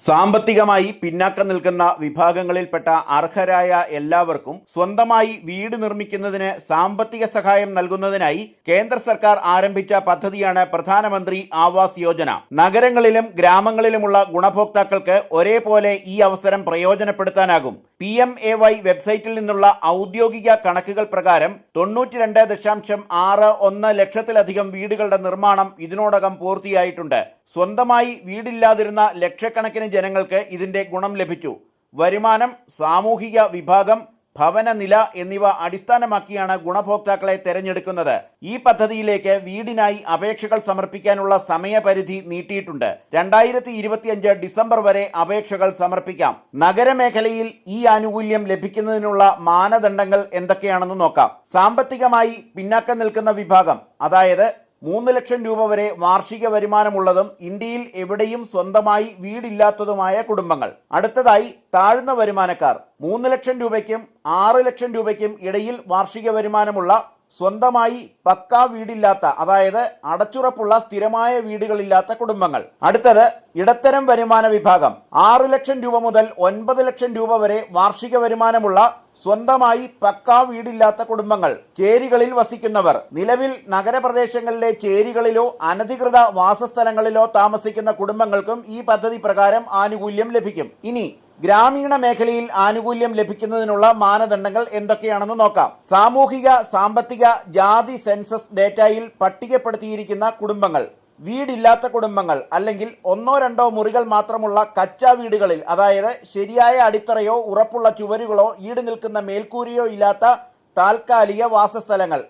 സാമ്പത്തികമായി പിന്നാക്കം നിൽക്കുന്ന വിഭാഗങ്ങളിൽപ്പെട്ട അർഹരായ എല്ലാവർക്കും സ്വന്തമായി വീട് നിർമ്മിക്കുന്നതിന് സാമ്പത്തിക സഹായം നൽകുന്നതിനായി കേന്ദ്ര സർക്കാർ ആരംഭിച്ച പദ്ധതിയാണ് പ്രധാനമന്ത്രി ആവാസ് യോജന. നഗരങ്ങളിലും ഗ്രാമങ്ങളിലുമുള്ള ഗുണഭോക്താക്കൾക്ക് ഒരേപോലെ ഈ അവസരം പ്രയോജനപ്പെടുത്താനാകും. പി എം എ വൈ വെബ്സൈറ്റിൽ നിന്നുള്ള ഔദ്യോഗിക കണക്കുകൾ പ്രകാരം തൊണ്ണൂറ്റിരണ്ട് ദശാംശം ആറ് ഒന്ന് ലക്ഷത്തിലധികം വീടുകളുടെ നിർമ്മാണം ഇതിനോടകം പൂർത്തിയായിട്ടുണ്ട്. സ്വന്തമായി വീടില്ലാതിരുന്ന ലക്ഷക്കണക്കിന് ജനങ്ങൾക്ക് ഇതിന്റെ ഗുണം ലഭിച്ചു. വരുമാനം സാമൂഹിക വിഭാഗം ഭവനനില എന്നിവ അടിസ്ഥാനമാക്കിയാണ് ഗുണഭോക്താക്കളെ തെരഞ്ഞെടുക്കുന്നത്. ഈ പദ്ധതിയിലേക്ക് വീടിനായി അപേക്ഷകൾ സമർപ്പിക്കാനുള്ള സമയപരിധി നീട്ടിയിട്ടുണ്ട്. രണ്ടായിരത്തി ഇരുപത്തിയഞ്ച് ഡിസംബർ വരെ അപേക്ഷകൾ സമർപ്പിക്കാം. നഗരമേഖലയിൽ ഈ ആനുകൂല്യം ലഭിക്കുന്നതിനുള്ള മാനദണ്ഡങ്ങൾ എന്തൊക്കെയാണെന്ന് നോക്കാം. സാമ്പത്തികമായി പിന്നാക്കം നിൽക്കുന്ന വിഭാഗം അതായത് മൂന്ന് ലക്ഷം രൂപ വരെ വാർഷിക വരുമാനമുള്ളതും ഇന്ത്യയിൽ എവിടെയും സ്വന്തമായി വീടില്ലാത്തതുമായ കുടുംബങ്ങൾ. അടുത്തതായി താഴ്ന്ന വരുമാനക്കാർ. മൂന്ന് ലക്ഷം രൂപയ്ക്കും ആറ് ലക്ഷം രൂപയ്ക്കും ഇടയിൽ വാർഷിക വരുമാനമുള്ള സ്വന്തമായി പക്കാ വീടില്ലാത്ത അതായത് അടച്ചുറപ്പുള്ള സ്ഥിരമായ വീടുകളില്ലാത്ത കുടുംബങ്ങൾ. അടുത്തത് ഇടത്തരം വരുമാന വിഭാഗം. ആറ് ലക്ഷം രൂപ മുതൽ ഒൻപത് ലക്ഷം രൂപ വരെ വാർഷിക വരുമാനമുള്ള സ്വന്തമായി പക്കാ വീടില്ലാത്ത കുടുംബങ്ങൾ ചേരികളിൽ വസിക്കുന്നവർ നിലവിൽ നഗരപ്രദേശങ്ങളിലെ ചേരികളിലോ അനധികൃത വാസസ്ഥലങ്ങളിലോ താമസിക്കുന്ന കുടുംബങ്ങൾക്കും ഈ പദ്ധതി പ്രകാരം ആനുകൂല്യം ലഭിക്കും. ഇനി ഗ്രാമീണ മേഖലയിൽ ആനുകൂല്യം ലഭിക്കുന്നതിനുള്ള മാനദണ്ഡങ്ങൾ എന്തൊക്കെയാണെന്ന് നോക്കാം. സാമൂഹിക സാമ്പത്തിക ജാതി സെൻസസ് ഡേറ്റയിൽ പട്ടികപ്പെടുത്തിയിരിക്കുന്ന കുടുംബങ്ങൾ. വീടില്ലാത്ത കുടുംബങ്ങൾ അല്ലെങ്കിൽ ഒന്നോ രണ്ടോ മുറികൾ മാത്രമുള്ള കച്ചാ വീടുകളിൽ അതായത് ശരിയായ അടിത്തറയോ ഉറപ്പുള്ള ചുവരുകളോ ഈട് നിൽക്കുന്ന മേൽക്കൂരിയോ ഇല്ലാത്ത താൽക്കാലിക വാസസ്ഥലങ്ങൾ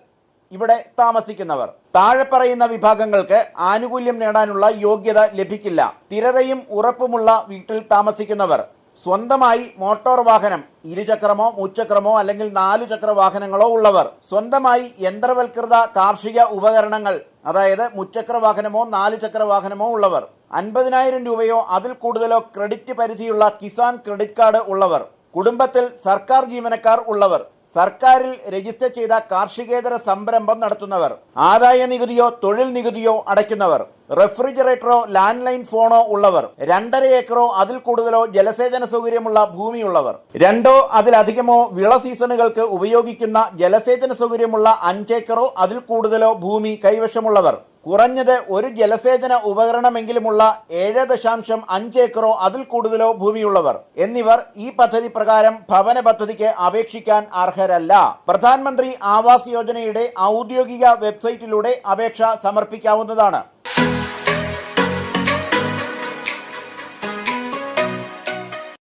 ഇവിടെ താമസിക്കുന്നവർ. താഴെ പറയുന്ന വിഭാഗങ്ങൾക്ക് ആനുകൂല്യം നേടാനുള്ള യോഗ്യത ലഭിക്കില്ല. സ്ഥിരതയും ഉറപ്പുമുള്ള വീട്ടിൽ താമസിക്കുന്നവർ. സ്വന്തമായി മോട്ടോർ വാഹനം ഇരുചക്രമോ മുച്ചക്രമോ അല്ലെങ്കിൽ നാലു ചക്ര വാഹനങ്ങളോ ഉള്ളവർ സ്വന്തമായി യന്ത്രവൽകൃത കാർഷിക ഉപകരണങ്ങൾ അതായത് മുച്ചക്ര വാഹനമോ നാല് ചക്ര വാഹനമോ ഉള്ളവർ അൻപതിനായിരം രൂപയോ അതിൽ കൂടുതലോ ക്രെഡിറ്റ് പരിധിയുള്ള കിസാൻ ക്രെഡിറ്റ് കാർഡ് ഉള്ളവർ കുടുംബത്തിൽ സർക്കാർ ജീവനക്കാർ ഉള്ളവർ സർക്കാരിൽ രജിസ്റ്റർ ചെയ്ത കാർഷികേതര സംരംഭം നടത്തുന്നവർ ആദായ നികുതിയോ തൊഴിൽ നികുതിയോ അടയ്ക്കുന്നവർ. റെഫ്രിജറേറ്ററോ ലാൻഡ് ലൈൻ ഫോണോ ഉള്ളവർ. രണ്ടര ഏക്കറോ അതിൽ കൂടുതലോ ജലസേചന സൗകര്യമുള്ള ഭൂമിയുള്ളവർ. രണ്ടോ അതിലധികമോ വിള സീസണുകൾക്ക് ഉപയോഗിക്കുന്ന ജലസേചന സൗകര്യമുള്ള അഞ്ചേക്കറോ അതിൽ കൂടുതലോ ഭൂമി കൈവശമുള്ളവർ. കുറഞ്ഞത് ഒരു ജലസേചന ഉപകരണമെങ്കിലുമുള്ള ഏഴ് ദശാംശം അഞ്ച് ഏക്കറോ അതിൽ കൂടുതലോ ഭൂമിയുള്ളവർ. എന്നിവർ ഈ പദ്ധതി പ്രകാരം ഭവന പദ്ധതിക്ക് അപേക്ഷിക്കാൻ അർഹരല്ല. പ്രധാനമന്ത്രി ആവാസ് യോജനയുടെ ഔദ്യോഗിക വെബ്സൈറ്റിലൂടെ അപേക്ഷ സമർപ്പിക്കാവുന്നതാണ്.